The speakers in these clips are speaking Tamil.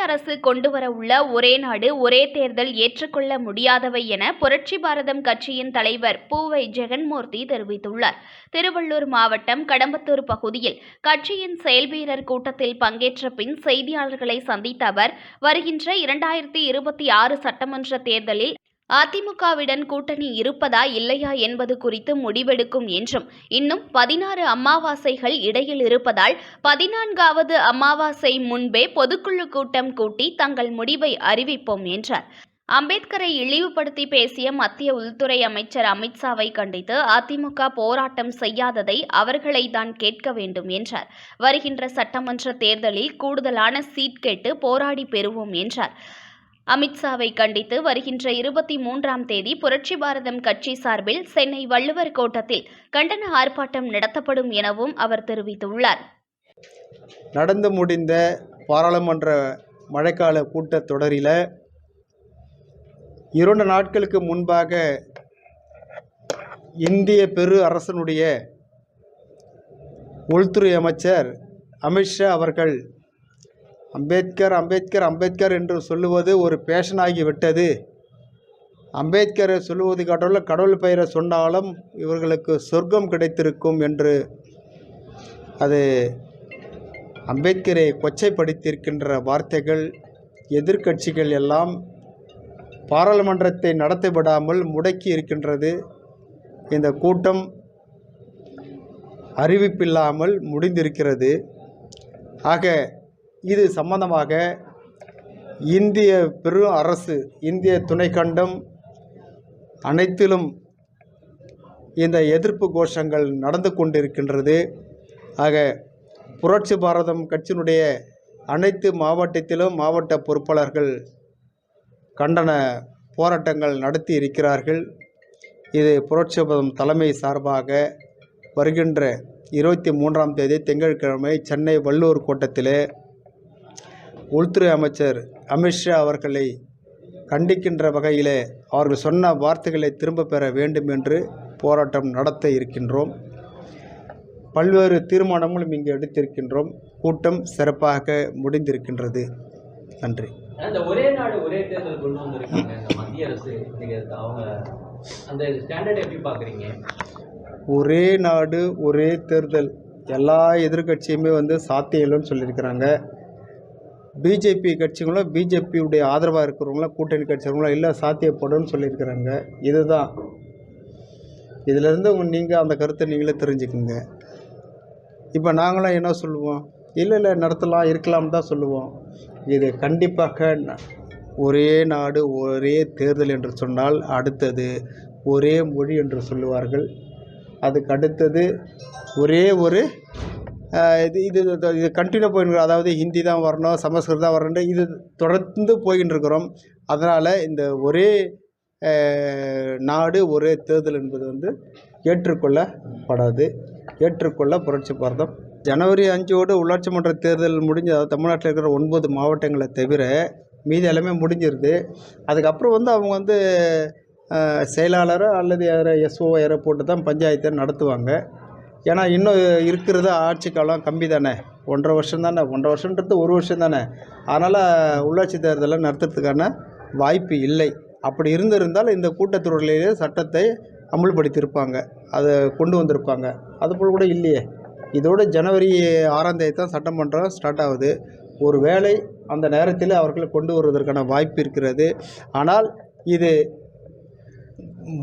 அரசு கொண்டுவரவுள்ள ஒரே நாடு ஒரே தேர்தல் ஏற்றுக்கொள்ள முடியாதவை என புரட்சி பாரதம் கட்சியின் தலைவர் பூவை ஜெகன்மூர்த்தி தெரிவித்துள்ளார். திருவள்ளூர் மாவட்டம் கடம்பத்தூர் பகுதியில் கட்சியின் செயல்வீரர் கூட்டத்தில் பங்கேற்ற பின் செய்தியாளர்களை சந்தித்த அவர் வருகின்ற இரண்டாயிரத்தி இருபத்தி ஆறு சட்டமன்ற தேர்தலில் அதிமுகவிடன் கூட்டணி இருப்பதா இல்லையா என்பது குறித்து முடிவெடுக்கும் என்றும் இன்னும் பதினாறு அமாவாசைகள் இடையில் இருப்பதால் பதினான்காவது அமாவாசை முன்பே பொதுக்குழு கூட்டம் கூட்டி தங்கள் முடிவை அறிவிப்போம் என்றார். அம்பேத்கரை இழிவுபடுத்தி பேசிய மத்திய உள்துறை அமைச்சர் அமித்ஷாவை கண்டித்து அதிமுக போராட்டம் செய்யாததை அவர்களை தான் கேட்க வேண்டும் என்றார். வருகின்ற சட்டமன்ற தேர்தலில் கூடுதலான சீட் கேட்டு போராடி பெறுவோம் என்றார். அமித்ஷாவை கண்டித்து வருகின்ற இருபத்தி மூன்றாம் தேதி புரட்சி பாரதம் கட்சி சார்பில் சென்னை வள்ளுவர் கோட்டத்தில் கண்டன ஆர்ப்பாட்டம் நடத்தப்படும் எனவும் அவர் தெரிவித்துள்ளார். நடந்து முடிந்த பாராளுமன்ற மழைக்கால கூட்டத் தொடரில் இரண்டு நாட்களுக்கு முன்பாக இந்திய பெரு அரசனுடைய உள்துறை அமைச்சர் அமித்ஷா அவர்கள் அம்பேத்கர் அம்பேத்கர் அம்பேத்கர் என்று சொல்லுவது ஒரு பேஷனாகி விட்டது. அம்பேத்கரை சொல்லுவது கடவுள் கடவுள் பெயரை சொன்னாலும் இவர்களுக்கு சொர்க்கம் கிடைத்திருக்கும் என்று அது அம்பேத்கரை கொச்சைப்படுத்தியிருக்கின்ற வார்த்தைகள் எதிர்க்கட்சிகள் எல்லாம் பாராளுமன்றத்தை நடத்திவிடாமல் முடக்கி இருக்கின்றது. இந்த கூட்டம் அறிவிப்பில்லாமல் முடிந்திருக்கிறது. ஆக இது சம்பந்தமாக இந்திய பெரு அரசு இந்திய துணைக்கண்டம் அனைத்திலும் இந்த எதிர்ப்பு கோஷங்கள் நடந்து கொண்டிருக்கின்றது. ஆக புரட்சி பாரதம் கட்சியினுடைய அனைத்து மாவட்டத்திலும் மாவட்ட பொறுப்பாளர்கள் கண்டன போராட்டங்கள் நடத்தி இருக்கிறார்கள். இது புரட்சி பாரதம் தலைமை சார்பாக வருகின்ற இருபத்தி மூன்றாம் தேதி திங்கட்கிழமை சென்னை வள்ளூர் கோட்டத்திலே உள்துறை அமைச்சர் அமித்ஷா அவர்களை கண்டிக்கின்ற வகையிலே அவர்கள் சொன்ன வார்த்தைகளை திரும்ப பெற வேண்டும் என்று போராட்டம் நடத்த இருக்கின்றோம். பல்வேறு தீர்மானங்களும் இங்கு எடுத்திருக்கின்றோம். கூட்டம் சிறப்பாக முடிந்திருக்கின்றது. நன்றி. அந்த ஒரே நாடு ஒரே தேர்தல் கொண்டு வந்திருக்காங்க. மத்திய அரசு நீங்க அவங்க அந்த ஸ்டாண்டர்ட் எப்படி பாக்குறீங்க? ஒரே நாடு ஒரே தேர்தல். எல்லா எதிர்க்கட்சியுமே வந்து சாத்தியம் இல்லைன்னு சொல்லியிருக்கிறாங்க. பிஜேபி கட்சிகளும் பிஜேபியுடைய ஆதரவாக இருக்கிறவங்களாம் கூட்டணி கட்சிகளும் இல்லை சாத்தியப்படும்னு சொல்லியிருக்கிறாங்க. இதுதான். இதிலேருந்து நீங்கள் அந்த கருத்தை நீங்களே தெரிஞ்சுக்குங்க. இப்போ நாங்களும் என்ன சொல்லுவோம்? இல்லை இல்லை நடத்தலாம் இருக்கலாம் தான் சொல்லுவோம். இது கண்டிப்பாக ஒரே நாடு ஒரே தேர்தல் என்று சொன்னால் அடுத்தது ஒரே மொழி என்று சொல்லுவார்கள். அதுக்கு அடுத்தது ஒரே ஒரு இது இது இது- கண்டினியூ போயின்னு அதாவது ஹிந்தி தான் வரணும் சமஸ்கிருதம் தான் வரணும் இது தொடர்ந்து போயின்னு இருக்கிறோம் அதனால் இந்த ஒரே நாடு ஒரே தேர்தல் என்பது வந்து ஏற்றுக்கொள்ளப்படாது. ஏற்றுக்கொள்ள புரட்சி பாரதம். ஜனவரி அஞ்சோடு உள்ளாட்சி மன்ற தேர்தல் முடிஞ்சு அதாவது தமிழ்நாட்டில் இருக்கிற ஒன்பது மாவட்டங்களை தவிர மீதி எல்லாமே முடிஞ்சிருது. அதுக்கப்புறம் வந்து அவங்க வந்து செயலாளரோ அல்லது யாரோ எஸ்ஓ யாரோ போட்டு தான் பஞ்சாயத்தை நடத்துவாங்க. ஏன்னா இன்னும் இருக்கிறது ஆட்சி காலம் கம்மி தானே. ஒன்றரை வருஷம் தானே. ஒன்றரை வருஷன்றது ஒரு வருஷம் தானே. அதனால் உள்ளாட்சி தேர்தலை நடத்துறதுக்கான வாய்ப்பு இல்லை. அப்படி இருந்திருந்தால் இந்த கூட்டத்தொடரிலேயே சட்டத்தை அமுல்படுத்தியிருப்பாங்க. அதை கொண்டு வந்திருப்பாங்க. அதுபோல் கூட இல்லையே. இதோட ஜனவரி ஆறாம் தேதி தான் சட்டமன்றம் ஸ்டார்ட் ஆகுது. ஒரு வேளை அந்த நேரத்தில் அவர்களை கொண்டு வருவதற்கான வாய்ப்பு இருக்கிறது. ஆனால் இது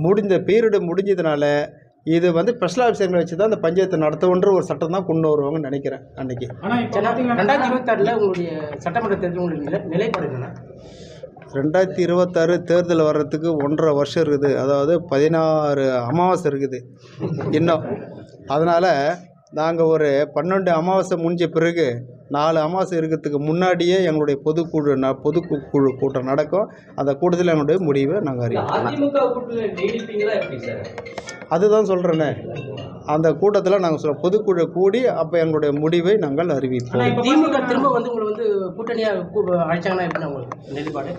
முடிந்த பீரியடு முடிஞ்சதுனால இது வந்து ஸ்பெஷல் ஆஃபீஸர்களை வச்சு தான் அந்த பஞ்சாயத்தை நடத்தணுன்ற ஒரு சட்டம் தான் கொண்டு வருவாங்கன்னு நினைக்கிறேன் அன்னைக்கு. ரெண்டாயிரத்தி இருபத்தாறில் உங்களுடைய சட்டமன்ற தேர்தல் உங்களுடைய நிலை நிலைப்பாடு என்னன்னா ரெண்டாயிரத்தி இருபத்தாறு தேர்தல் வர்றதுக்கு ஒன்றரை வருஷம் இருக்குது. அதாவது பதினாறு அமாவாசை இருக்குது. இன்னும். அதனால் நாங்கள் ஒரு பன்னெண்டு அமாவாசை முடிஞ்ச பிறகு நாலு அமாவாசை இருக்கிறதுக்கு முன்னாடியே எங்களுடைய பொதுக்குழு ந பொதுக்குழு கூட்டம் நடக்கும். அந்த கூட்டத்தில் எங்களுடைய முடிவை நாங்கள் அறிவிப்போம் எப்படி அதுதான் சொல்கிறேனே அந்த கூட்டத்தில் நாங்கள் சொல்ல பொதுக்குழு கூடி அப்போ எங்களுடைய முடிவை நாங்கள் அறிவிப்போம். திரும்ப வந்து உங்களை வந்து கூட்டணியாக அழைச்சாங்கன்னா எப்படின்னா உங்களுக்கு நிலைப்பாடு?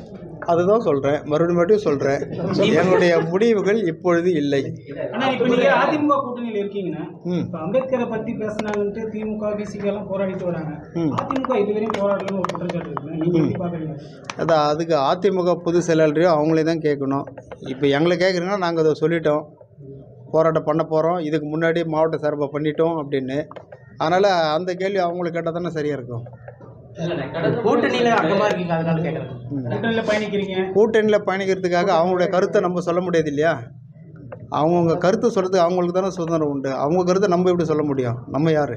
அதுதான் சொல்கிறேன் மறுபடியும் மறுபடியும் சொல்கிறேன் என்னுடைய முடிவுகள் இப்பொழுது இல்லை. ஆனா இப்ப நீங்க அதிமுக கூட்டணியில இருக்கீங்கன்னா அம்பேத்கரை பத்தி பேசினாங்கன்ட்டு திமுக பிசிக எல்லாம் போராடிட்டு வராங்க. ம். அதிமுக இதுவரையும் ஒரு குற்றச்சாட்டு எப்படி பாக்குறீங்க அதான் அதுக்கு அதிமுக பொது செயலாளரையோ அவங்களே தான் கேட்கணும். இப்போ எங்களை கேட்குறீங்கன்னா நாங்கள் அதை சொல்லிட்டோம். போராட்டம் பண்ண போகிறோம் இதுக்கு முன்னாடி மாவட்ட சார்பாக பண்ணிட்டோம் அப்படின்னு. அதனால் அந்த கேள்வி அவங்களுக்கு கேட்டால் தானே சரியாக இருக்கும். கூட்டணியில் பயணிக்கிறதுக்காக அவங்களுடைய கருத்தை நம்ம சொல்ல முடியாது இல்லையா? அவங்கவுங்க கருத்தை சொல்கிறதுக்கு அவங்களுக்கு தானே சுதந்திரம் உண்டு. அவங்க கருத்தை நம்ம எப்படி சொல்ல முடியும்? நம்ம யார்?